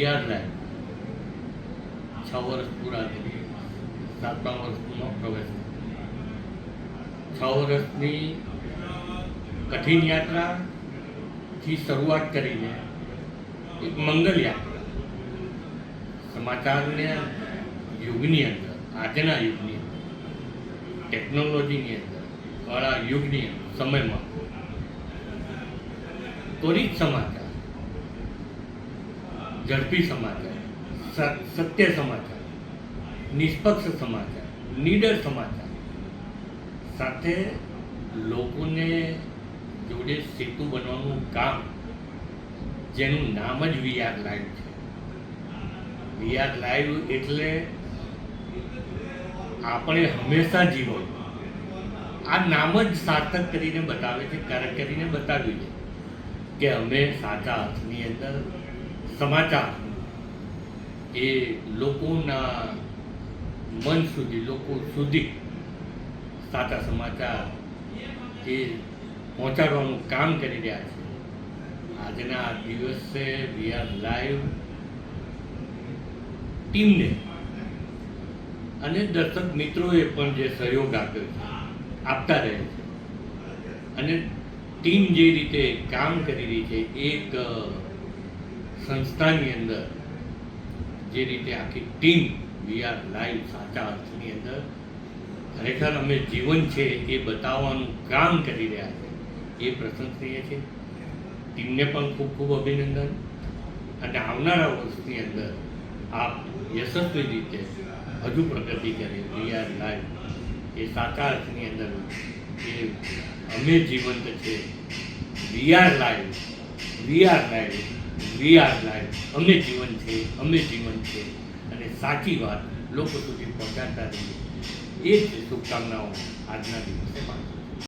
Live છ વર્ષ પૂરા થઈ સાતમા વર્ષમાં પ્રવેશ છ વર્ષની કઠિન યાત્રાથી શરૂઆત કરીને એક મંગલ યાત્રા. સમાચારને યુગની અંદર, આજના યુગની અંદર, ટેકનોલોજીની અંદર કળા યુગની સમયમાં. ત્વરિત સમાચાર. ઝડપી સમાચાર સત્ય સમાચાર, નિષ્પક્ષ સમાચાર, નીડર સમાચાર. સાથે લોકોને જોડે સેતુ બનવાનું કામ, જેનું નામ જ વીઆર લાઈવ છે. વીઆર લાઈવ એટલે આપણે હંમેશા જીવો. આ નામ જ સાર્થક કરીને બતાવે છે કાર્ય કરીને બતાવ્યું છે, કે અમે સાચા અર્થની અંદર સમાચાર. એ લોકોના મન સુધી, લોકો સુધી સાચા સમાચાર એ પહોંચાડવાનું કામ કરી રહ્યા છે. આજના દિવસે વી આર લાઈવ ટીમને. અને દર્શક મિત્રોએ પણ જે સહયોગ આપ્યો છે, આપતા રહે છે. અને ટીમ જે રીતે કામ કરી રહી છે, એક સંસ્થાની અંદર જે રીતે આખી ટીમ વી આર લાઈવ સાચા અર્થની અંદર ખરેખર અમે જીવન છે એ બતાવવાનું કામ કરી રહ્યા છે. એ પ્રશંસનીય છે. ટીમને પણ ખૂબ ખૂબ અભિનંદન. અને આવનારા વર્ષની અંદર આપ યશસ્વી રીતે હજુ પ્રગતિ કરે વી આર લાઈવ એ સાચા અર્થની અંદર એ અમે જીવંત છે. We are live we are live we are life અમે જીવન છે, અમે જીવન છે. અને સાચી વાત, લોકો સુધી પહોંચાડતા રહીએ. એ જ શુભકામનાઓ આજના દિવસે પાછળ